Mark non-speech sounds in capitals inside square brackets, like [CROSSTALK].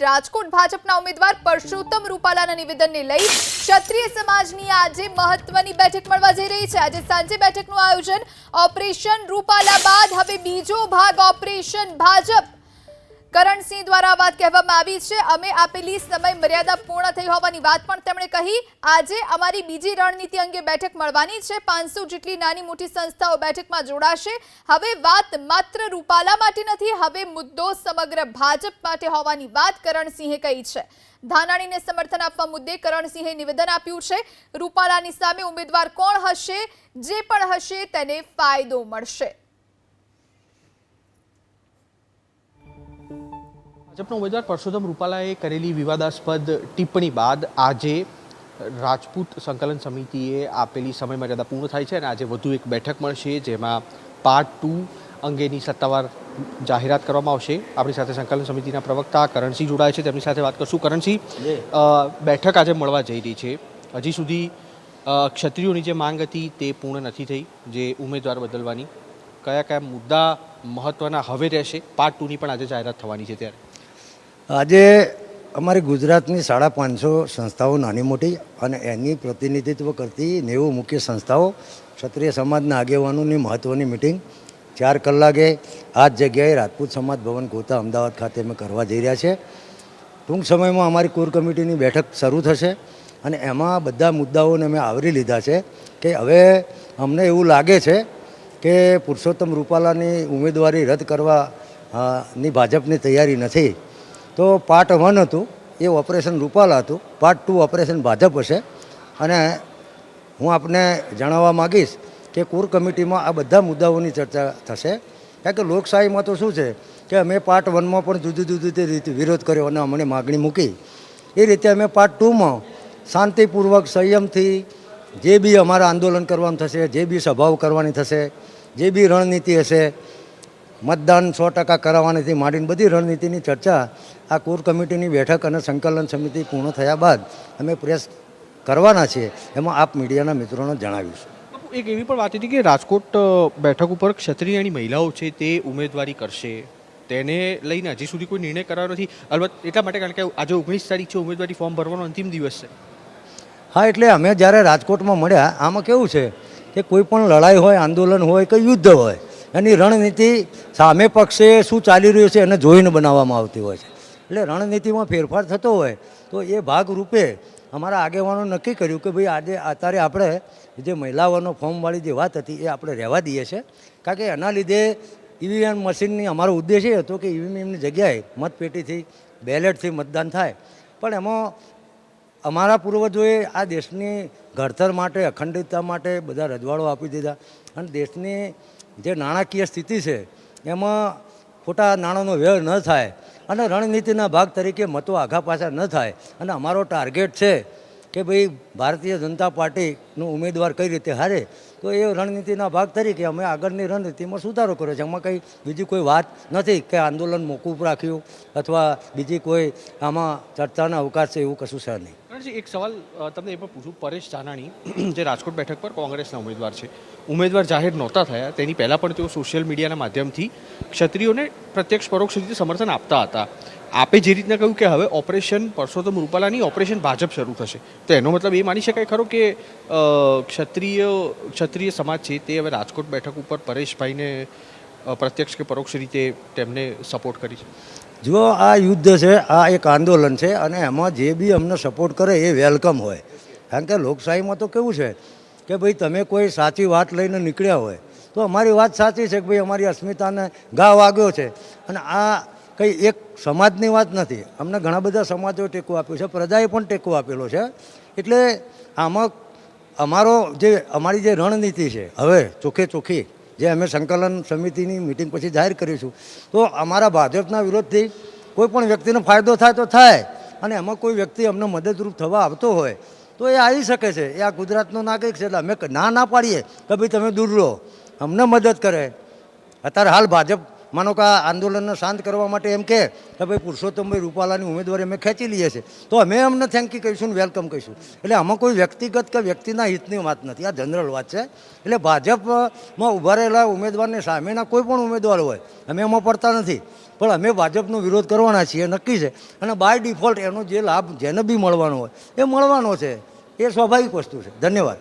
રાજકોટ ભાજપના ઉમેદવાર પરસોત્તમ રૂપાલાના નિવેદનને લઈ ક્ષત્રિય સમાજની આજે મહત્વની બેઠક મળવા જઈ રહી છે. આજે સાંજે બેઠકનું આયોજન ઓપરેશન રૂપાલા બાદ. હવે બીજો ભાગ ઓપરેશન ભાજપ. કરણસિંહ દ્વારા વાત કહેવામાં આવી છે. અમે આપેલી સમય મર્યાદા પૂર્ણ થઈ હોવાની વાત પણ તેમણે કહી. આજે અમારી બીજી રણનીતિ અંગે બેઠક મળવાની છે. પાંચસો જેટલી નાની મોટી સંસ્થાઓ બેઠકમાં જોડાશે. હવે વાત માત્ર રૂપાલા માટે નથી, હવે મુદ્દો સમગ્ર ભાજપ માટે હોવાની વાત કરણસિંહે કહી છે. ધાનાણીને સમર્થન આપવા મુદ્દે કરણસિંહે નિવેદન આપ્યું છે. રૂપાલાની સામે ઉમેદવાર કોણ હશે, જે પણ હશે, તેને ફાયદો મળશે. ભાજપના ઉમેદવાર પરસોત્તમ રૂપાલાએ કરેલી વિવાદાસ્પદ ટિપ્પણી બાદ આજે રાજપૂત સંકલન સમિતિએ આપેલી સમય મર્યાદા પૂર્ણ થાય છે અને આજે વધુ એક બેઠક મળશે જેમાં પાર્ટ ટુ અંગેની સત્તાવાર જાહેરાત કરવામાં આવશે. આપણી સાથે સંકલન સમિતિના પ્રવક્તા કરણસિંહ જોડાય છે. તેમની સાથે વાત કરશું. કરણસિંહ બેઠક આજે મળવા જઈ રહી છે. હજી સુધી ક્ષત્રિયોની જે માંગ હતી તે પૂર્ણ નથી થઈ જે ઉમેદવાર બદલવાની. કયા કયા મુદ્દા મહત્વના હવે રહેશે? પાર્ટ ટુની પણ આજે જાહેરાત થવાની છે ત્યારે. આજે અમારી ગુજરાતની સાડા પાંચસો સંસ્થાઓ નાની મોટી અને એની પ્રતિનિધિત્વ કરતી નેવું મુખ્ય સંસ્થાઓ ક્ષત્રિય સમાજના આગેવાનોની મહત્ત્વની મિટિંગ ચાર કલાકે આ જ જગ્યાએ રાજપૂત સમાજ ભવન ગોતા અમદાવાદ ખાતે અમે કરવા જઈ રહ્યા છે. ટૂંક સમયમાં અમારી કોર કમિટીની બેઠક શરૂ થશે અને એમાં બધા મુદ્દાઓને અમે આવરી લીધા છે કે હવે અમને એવું લાગે છે કે પુરુષોત્તમ રૂપાલાની ઉમેદવારી રદ કરવા ની ભાજપની તૈયારી નથી. તો પાર્ટ વન હતું, એ ઓપરેશન રૂપાલા હતું. પાર્ટ ટુ ઓપરેશન ભાજપ હશે. અને હું આપને જણાવવા માગીશ કે કોર કમિટીમાં આ બધા મુદ્દાઓની ચર્ચા થશે. કારણ કે લોકશાહીમાં તો શું છે કે અમે પાર્ટ વનમાં પણ જુદી જુદી રીતે વિરોધ કર્યો અને અમને માગણી મૂકી. એ રીતે અમે પાર્ટ ટુમાં શાંતિપૂર્વક સંયમથી જે બી અમારા આંદોલન કરવાનું થશે, જે બી સભાઓ કરવાની થશે, જે બી રણનીતિ હશે મતદાન સો ટકા કરાવવાનીથી માંડીને બધી રણનીતિની ચર્ચા આ કોર કમિટીની બેઠક અને સંકલન સમિતિ પૂર્ણ થયા બાદ અમે પ્રેસ કરવાના છીએ એમાં આપ મીડિયાના મિત્રોને જણાવીશું. એક એવી પણ વાત હતી કે રાજકોટ બેઠક ઉપર ક્ષત્રિયની મહિલાઓ છે તે ઉમેદવારી કરશે. તેને લઈને હજી સુધી કોઈ નિર્ણય કરાયો નથી. અલબત્ત એટલા માટે કારણ કે આજે ઓગણીસ તારીખ છે ઉમેદવારી ફોર્મ ભરવાનો અંતિમ દિવસ છે. હા એટલે અમે જ્યારે રાજકોટમાં મળ્યા આમાં કેવું છે કે કોઈ પણ લડાઈ હોય આંદોલન હોય કે યુદ્ધ હોય એની રણનીતિ સામે પક્ષે શું ચાલી રહ્યું છે એને જોઈને બનાવવામાં આવતી હોય છે. એટલે રણનીતિમાં ફેરફાર થતો હોય તો એ ભાગરૂપે અમારા આગેવાનો નક્કી કર્યું કે ભાઈ આજે અત્યારે આપણે જે મહિલાઓનો ફોર્મવાળી જે વાત હતી એ આપણે રહેવા દઈએ છીએ કારણ કે એના લીધે ઈવીએમ મશીનની અમારો ઉદ્દેશ એ હતો કે ઈવીએમની જગ્યાએ મતપેટીથી, બેલેટથી મતદાન થાય. પણ એમાં અમારા પૂર્વજોએ આ દેશની ઘડતર માટે, અખંડિતતા માટે બધા રજવાડો આપી દીધા. અને દેશની જે નાણાકીય સ્થિતિ છે, એમાં ખોટા નાણાંનો વ્યય ન થાય અને રણનીતિના ભાગ તરીકે મતો આઘા પાછા ન થાય. અને અમારો ટાર્ગેટ છે કે ભાઈ ભારતીય જનતા પાર્ટીનો ઉમેદવાર કઈ રીતે હારે, તો એ રણનીતિના ભાગ તરીકે અમે આગળની રણનીતિમાં સુધારો કર્યો છે. એમાં કંઈ બીજી કોઈ વાત નથી કે આંદોલન મોકૂફ રાખ્યું અથવા બીજી કોઈ આમાં ચર્ચાના અવકાશ છે એવું કશું છે નહીં. કરણસિંહ, એક સવાલ તમને એ પણ પૂછું. પરેશ જાનાણી [CLEARS THROAT] જે રાજકોટ બેઠક પર કોંગ્રેસના ઉમેદવાર છે ઉમેદવાર જાહેર નહોતા થયા. તેની પહેલાં પણ તેઓ સોશિયલ મીડિયાના માધ્યમથી ક્ષત્રિયોને પ્રત્યક્ષ પરોક્ષ રીતે સમર્થન આપતા હતા. આપે જે રીતના કહ્યું કે હવે ઓપરેશન પરસોત્તમ રૂપાલાની ઓપરેશન ભાજપ શરૂ થશે. તો એનો મતલબ એ માની શકાય ખરો કે ક્ષત્રિય ક્ષત્રિય સમાજ છે તે હવે રાજકોટ બેઠક ઉપર પરેશભાઈને પ્રત્યક્ષ કે પરોક્ષ રીતે તેમને સપોર્ટ કરી છે? જો આ યુદ્ધ છે, આ એક આંદોલન છે અને એમાં જે બી અમને સપોર્ટ કરે એ વેલકમ હોય. કારણ કે લોકશાહીમાં તો કેવું છે કે ભાઈ તમે કોઈ સાચી વાત લઈને નીકળ્યા હોય, તો અમારી વાત સાચી છે કે ભાઈ અમારી અસ્મિતાને ઘા વાગ્યો છે. અને આ કંઈ એક સમાજની વાત નથી. અમને ઘણા બધા સમાજોએ ટેકો આપ્યો છે, પ્રજાએ પણ ટેકો આપેલો છે. એટલે આમાં અમારો જે, અમારી જે રણનીતિ છે, હવે ચોખ્ખે ચોખ્ખી જે અમે સંકલન સમિતિની મિટિંગ પછી જાહેર કરીશું. તો અમારા ભાજપના વિરોધથી કોઈ પણ વ્યક્તિને ફાયદો થાય તો થાય, અને એમાં કોઈ વ્યક્તિ અમને મદદરૂપ થવા આવતો હોય, તો એ આવી શકે છે. એ આ ગુજરાતનો નાગરિક છે એટલે અમે ના ના પાડીએ કે ભાઈ તમે દૂર રહો. અમને મદદ કરે. અત્યારે હાલ ભાજપ માનો કે આ આંદોલનને શાંત કરવા માટે એમ કે ભાઈ પુરુષોત્તમભાઈ રૂપાલાની ઉમેદવારી અમે ખેંચી લઈએ છીએ. તો અમે અમને થેન્ક યુ કહીશું ને વેલકમ કહીશું. એટલે આમાં કોઈ વ્યક્તિગત કે વ્યક્તિના હિતની વાત નથી. આ જનરલ વાત છે. એટલે ભાજપમાં ઊભા રહેલા ઉમેદવારને સામેના કોઈ પણ ઉમેદવાર હોય, અમે એમાં પડતા નથી. પણ અમે ભાજપનો વિરોધ કરવાના છીએ, નક્કી છે. અને બાય ડિફોલ્ટ એનો જે લાભ જેને બી મળવાનો હોય, એ મળવાનો છે. એ સ્વાભાવિક વસ્તુ છે. ધન્યવાદ.